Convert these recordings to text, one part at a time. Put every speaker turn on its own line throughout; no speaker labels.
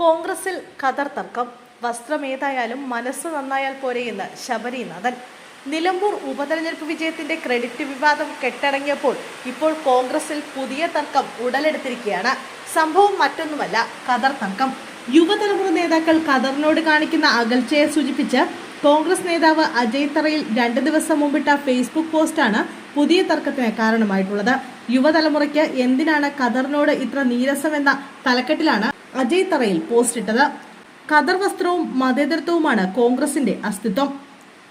കോൺഗ്രസിൽ ഖദർ തർക്കം. വസ്ത്രമേതായാലും മനസ്സ് നന്നായാൽ പോരെയെന്ന് ശബരിനാഥൻ. നിലമ്പൂർ ഉപതെരഞ്ഞെടുപ്പ് വിജയത്തിന്റെ ക്രെഡിറ്റ് വിവാദം കെട്ടടങ്ങിയപ്പോൾ ഇപ്പോൾ കോൺഗ്രസിൽ പുതിയ തർക്കം ഉടലെടുത്തിരിക്കുകയാണ്. സംഭവം മറ്റൊന്നുമല്ല ഖദർ തർക്കം. യുവതലമുറ നേതാക്കൾ ഖദറിനോട് കാണിക്കുന്ന അകൽച്ചയെ സൂചിപ്പിച്ച് കോൺഗ്രസ് നേതാവ് അജയ് തറയിൽ രണ്ട് ദിവസം മുമ്പിട്ട ഫേസ്ബുക്ക് പോസ്റ്റാണ് പുതിയ തർക്കത്തിന് കാരണമായിട്ടുള്ളത്. യുവതലമുറയ്ക്ക് എന്തിനാണ് ഖദറിനോട് ഇത്ര നീരസമെന്ന തലക്കെട്ടിലാണ് അജയ് തറയിൽ പോസ്റ്റ് ഇട്ടത്. ഖദർ വസ്ത്രവും മതേതരത്വവുമാണ് കോൺഗ്രസിന്റെ അസ്തിത്വം.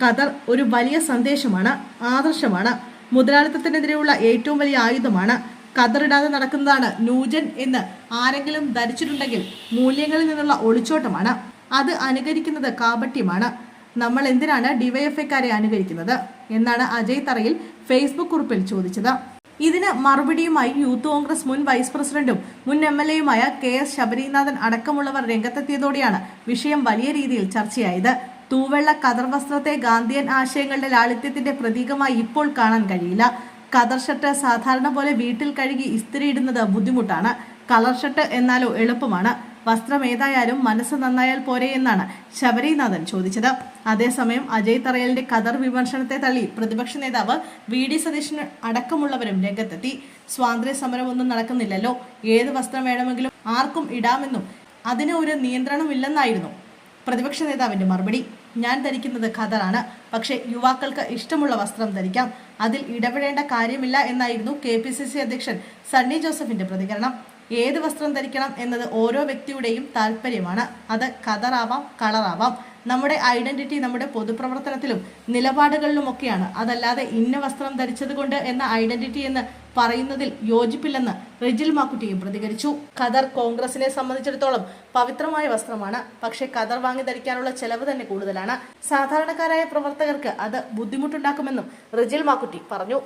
ഖദർ ഒരു വലിയ സന്ദേശമാണ് ആദർശമാണ്. മുതലാളിത്തത്തിനെതിരെയുള്ള ഏറ്റവും വലിയ ആയുധമാണ് കതറിടാതെ നടക്കുന്നതാണ് നൂജൻ എന്ന് ആരെങ്കിലും ധരിച്ചിട്ടുണ്ടെങ്കിൽ മൂല്യങ്ങളിൽ നിന്നുള്ള ഒളിച്ചോട്ടമാണ്. അത് അനുകരിക്കുന്നത് കാപട്യമാണ്. നമ്മൾ എന്തിനാണ് ഡിവൈഎഫ്ഐക്കാരെ അനുകരിക്കുന്നത്? എന്നാണ് അജയ് തറയിൽ ഫേസ്ബുക്ക് കുറിപ്പിൽ ചോദിച്ചത്. ഇതിന് മറുപടിയുമായി യൂത്ത് കോൺഗ്രസ് മുൻ വൈസ് പ്രസിഡന്റും മുൻ എം എൽ എയുമായ കെ എസ് ശബരിനാഥൻ അടക്കമുള്ളവർ രംഗത്തെത്തിയതോടെയാണ് വിഷയം വലിയ രീതിയിൽ ചർച്ചയായത്. തൂവെള്ള കതർ വസ്ത്രത്തെ ഗാന്ധിയൻ ആശയങ്ങളുടെ ലാളിത്യത്തിന്റെ പ്രതീകമായി ഇപ്പോൾ കാണാൻ കഴിയില്ല. കതർ ഷർട്ട് സാധാരണ പോലെ വീട്ടിൽ കഴുകി ഇസ്തിരി ഇടുന്നത് ബുദ്ധിമുട്ടാണ്. കളർ ഷർട്ട് എന്നാലോ എളുപ്പമാണ്. വസ്ത്രം ഏതായാലും മനസ്സ് നന്നായാൽ പോരെ എന്നാണ് ശബരിനാഥൻ ചോദിച്ചത്. അതേസമയം അജയ് തറയലിന്റെ കതർ വിമർശനത്തെ തള്ളി പ്രതിപക്ഷ നേതാവ് വി ഡി സതീശൻ അടക്കമുള്ളവരും രംഗത്തെത്തി. സ്വാതന്ത്ര്യ സമരമൊന്നും നടക്കുന്നില്ലല്ലോ. ഏത് വസ്ത്രം വേണമെങ്കിലും ആർക്കും ഇടാമെന്നും അതിന് ഒരു നിയന്ത്രണമില്ലെന്നായിരുന്നു പ്രതിപക്ഷ നേതാവിന്റെ മറുപടി. ഞാൻ ധരിക്കുന്നത് ഖദറാണ് പക്ഷേ യുവാക്കൾക്ക് ഇഷ്ടമുള്ള വസ്ത്രം ധരിക്കാം. അതിൽ ഇടപെടേണ്ട കാര്യമില്ല എന്നായിരുന്നു കെ പി സി സി അധ്യക്ഷൻ സണ്ണി ജോസഫിന്റെ പ്രതികരണം. ഏത് വസ്ത്രം ധരിക്കണം എന്നത് ഓരോ വ്യക്തിയുടെയും താല്പര്യമാണ്. അത് കതറാവാം കളറാവാം. നമ്മുടെ ഐഡന്റിറ്റി നമ്മുടെ പൊതുപ്രവർത്തനത്തിലും നിലപാടുകളിലുമൊക്കെയാണ് അതല്ലാതെ ഇന്ന വസ്ത്രം ധരിച്ചതുകൊണ്ട് എന്ന ഐഡന്റിറ്റി എന്ന് പറയുന്നതിൽ യോജിപ്പില്ലെന്ന് റിജിൽ മാക്കുട്ടിയും പ്രതികരിച്ചു. ഖദർ കോൺഗ്രസിനെ സംബന്ധിച്ചിടത്തോളം പവിത്രമായ വസ്ത്രമാണ്. പക്ഷേ ഖദർ വാങ്ങി ധരിക്കാനുള്ള ചെലവ് തന്നെ കൂടുതലാണ്. സാധാരണക്കാരായ പ്രവർത്തകർക്ക് അത് ബുദ്ധിമുട്ടുണ്ടാക്കുമെന്നും റിജിൽ മാക്കുട്ടി പറഞ്ഞു.